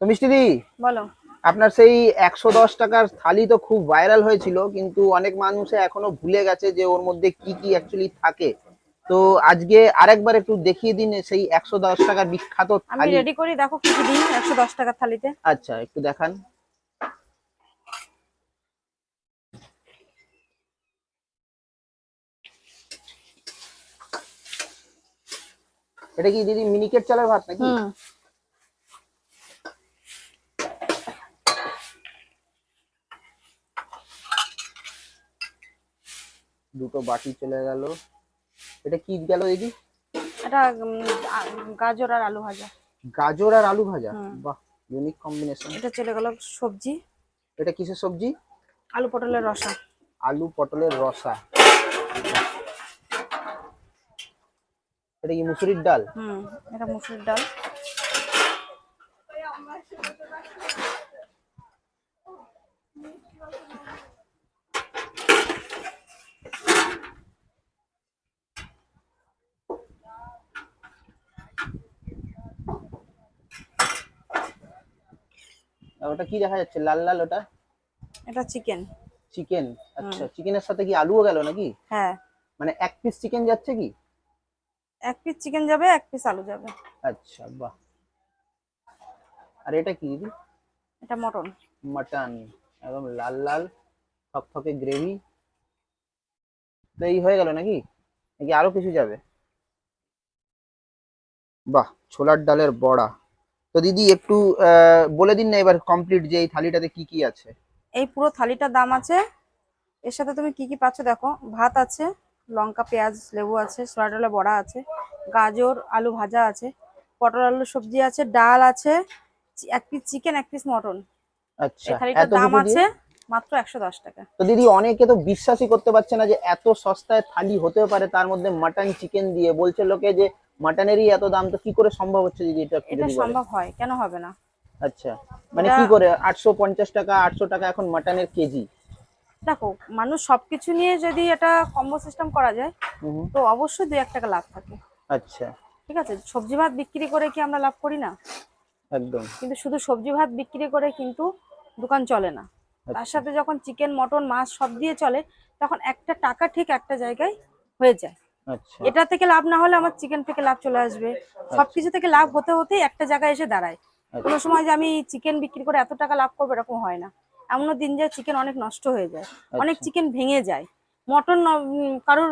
তো মিষ্টি দি বলো। আপনার সেই একশো দশ টাকার থালি তো খুব ভাইরাল হয়েছিল কিন্তু অনেক মানুষে এখনও ভুলে গেছে যে ওর মধ্যে কি কি অ্যাকচুয়ালি থাকে। তো আজকে আরেকবার একটু দেখিয়ে দিন সেই একশো দশ টাকার বিখ্যাত আমি রেডি করি দেখো কি কি দিই একশো দশ টাকার থালিতে। আচ্ছা একটু দেখান। এটা কি দিদি মিনিকেট চালের ভাত নাকি? দুটো বাটি চলে গেল। এটা কি গেল দিদি এটা গাজর আর আলু ভাজা। গাজর আর আলু ভাজা? বাহ ইউনিক কম্বিনেশন এটা চলে গেল সবজি। এটা কিসের সবজি? আলু পটলের রসা। আলু পটলের রসা। এটা কি মুসুরির ডাল? হুম এটা মুসুরির ডাল। ওটা কি দেখা যাচ্ছে? লাল লাল ওটা? এটা চিকেন। চিকেন? আচ্ছা চিকেনের সাথে কি আলুও গেল নাকি? হ্যাঁ। মানে এক পিস চিকেন যাচ্ছে কি? এক পিস চিকেন যাবে এক পিস আলু যাবে। আচ্ছা বাহ। আর এটা কি দিদি? এটা মটন। মাটন একদম লাল লাল থকথকে গ্রেভি তো এই হয়ে গেল নাকি? নাকি আরও কিছু যাবে? বাহ ছোলার ডালের বড়া। তো দিদি একটু বলে দিন না এবার কমপ্লিট যে এই থালিটাতে কি কি আছে? এই পুরো থালিটার দাম আছে। এর সাথে তুমি কি কি পাচ্ছ দেখো। ভাত আছে লঙ্কা পেঁয়াজ লেবু আছে ছোলা বড়া আছে গাজর আলু ভাজা আছে পটল আলু সবজি আছে ডাল আছে এক পিস চিকেন এক পিস মটন। আচ্ছা থালিটার দাম আছে মাত্র একশো দশ টাকা। তো দিদি অনেকে তো বিশ্বাসই করতে পারছে না যে এত সস্তায় থালি হতেও পারে তার মধ্যে মাটন চিকেন দিয়ে। বলছে লোকে যে মাটনেরই এত দাম তো কি করে সম্ভব হচ্ছে দিদি এটা এটা সম্ভব হয় কেন হবে না? আচ্ছা মানে কি করে? আটশো পঞ্চাশ টাকা আটশো টাকা এখন মাটনের কেজি। দেখো মানুষ সবকিছু নিয়ে যদি এটা কম্বো সিস্টেম করা যায় তো অবশ্যই দুই এক টাকা লাভ থাকে। আচ্ছা। ঠিক আছে? সবজি ভাত বিক্রি করে কি আমরা লাভ করি না? একদম। কিন্তু শুধু সবজি ভাত বিক্রি করে কিন্তু দোকান চলে না। তার আচ্ছা। সাথে যখন চিকেন মটন মাছ সব দিয়ে চলে তখন একটা টাকা ঠিক একটা জায়গায় হয়ে যায়। এটা থেকে লাভ না হলে আমার চিকেন থেকে লাভ চলে আসবে। সবকিছু থেকে লাভ হতে হতেই একটা জায়গায় এসে দাঁড়ায়। কোনো সময় যে আমি চিকেন বিক্রি করে এত টাকা লাভ করব এরকম হয় না। এমনও দিন যায় চিকেন অনেক নষ্ট হয়ে যায়। অনেক আচ্ছা। চিকেন ভেঙে যায়। মটন কারোর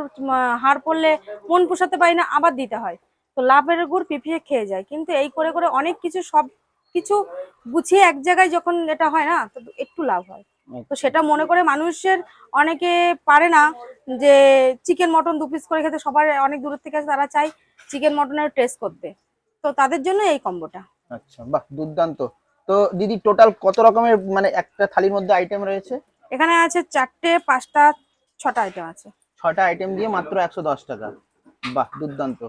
হাড় পড়লে মন পোষাতে পারি না আবার দিতে হয়। তো লাভের গুড় পিপিয়ে খেয়ে যায়। কিন্তু এই করে করে অনেক কিছু সব কিছু গুছিয়ে এক জায়গায় যখন এটা হয় না তো একটু লাভ হয়। তো সেটা মনে করে মানুষের অনেকে পারে না যে চিকেন মটন দু পিস করে খেতে। সবার অনেক দূর থেকে আসে তারা চায় চিকেন মটনের টেস্ট করতে। তো তাদের জন্য এই কম্বোটা আচ্ছা বাহ দুর্দান্ত। তো দিদি টোটাল কত রকমের মানে একটা থালির মধ্যে আইটেম রয়েছে? এখানে আছে চারটে পাঁচটা ছটা আইটেম আছে। ছটা আইটেম দিয়ে মাত্র একশো দশ টাকা। বাহ দুর্দান্ত।